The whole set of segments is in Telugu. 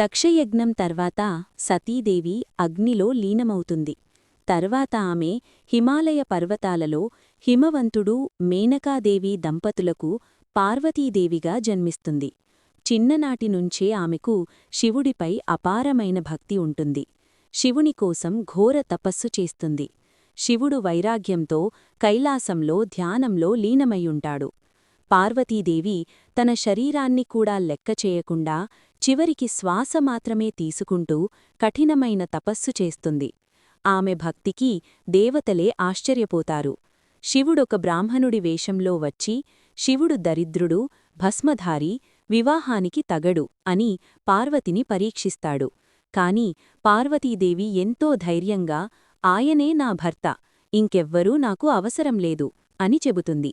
దక్షయజ్ఞం తర్వాత సతీదేవి అగ్నిలో లీనమవుతుంది. తర్వాత ఆమె హిమాలయ పర్వతాలలో హిమవంతుడు మేనకాదేవి దంపతులకు పార్వతీదేవిగా జన్మిస్తుంది. చిన్ననాటినుంచే ఆమెకు శివుడిపై అపారమైన భక్తి ఉంటుంది. శివుని కోసం ఘోర తపస్సు చేస్తుంది. శివుడు వైరాగ్యంతో కైలాసంలో ధ్యానంలో లీనమయ్యుంటాడు పార్వతీదేవి తన శరీరాన్ని కూడా లెక్క చేయకుండా చివరికి శ్వాస మాత్రమే తీసుకుంటూ కఠినమైన తపస్సు చేస్తుంది. ఆమె భక్తికి దేవతలే ఆశ్చర్యపోతారు. శివుడొక బ్రాహ్మణుడి వేషంలో వచ్చి శివుడు దరిద్రుడు భస్మధారి వివాహానికి తగడు అని పార్వతిని పరీక్షిస్తాడు. కాని పార్వతీదేవి ఎంతో ధైర్యంగా ఆయనే నా భర్త ఇంకెవ్వరూ నాకు అవసరం లేదు అని చెబుతుంది.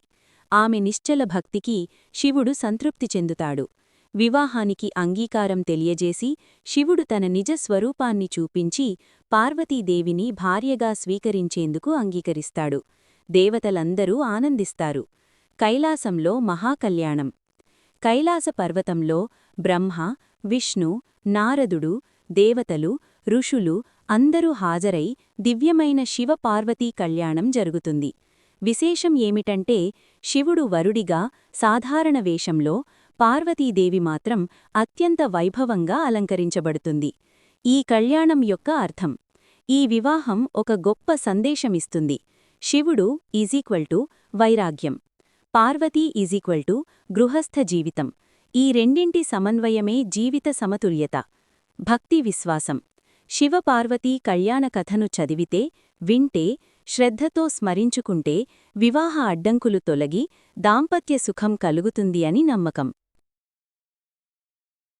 ఆమె నిశ్చల భక్తికి శివుడు సంతృప్తి చెందుతాడు. వివాహానికి అంగీకారం తెలియజేసి శివుడు తన నిజ స్వరూపాన్ని చూపించి పార్వతీదేవిని భార్యగా స్వీకరించేందుకు అంగీకరిస్తాడు. దేవతలందరూ ఆనందిస్తారు. కైలాసంలో మహాకల్యాణం కైలాస పర్వతంలో బ్రహ్మ విష్ణు నారదుడు దేవతలు ఋషులు అందరూ హాజరై దివ్యమైన శివపార్వతీ కళ్యాణం జరుగుతుంది. విశేషం ఏమిటంటే శివుడు వరుడిగా సాధారణ వేషంలో పార్వతీదేవి మాత్రం అత్యంత వైభవంగా అలంకరించబడుతుంది. ఈ కళ్యాణం యొక్క అర్థం ఈ వివాహం ఒక గొప్ప సందేశమిస్తుంది. శివుడు ఈజీక్వల్ టు వైరాగ్యం పార్వతీ ఈజీక్వల్ టు గృహస్థ జీవితం. ఈ రెండింటి సమన్వయమే జీవిత సమతుల్యత భక్తి విశ్వాసం. శివపార్వతీ కళ్యాణ కథను చదివితే వింటే శ్రద్ధతో స్మరించుకుంటే వివాహ అడ్డంకులు తొలగి దాంపత్య సుఖం కలుగుతుంది అని నమ్మకం.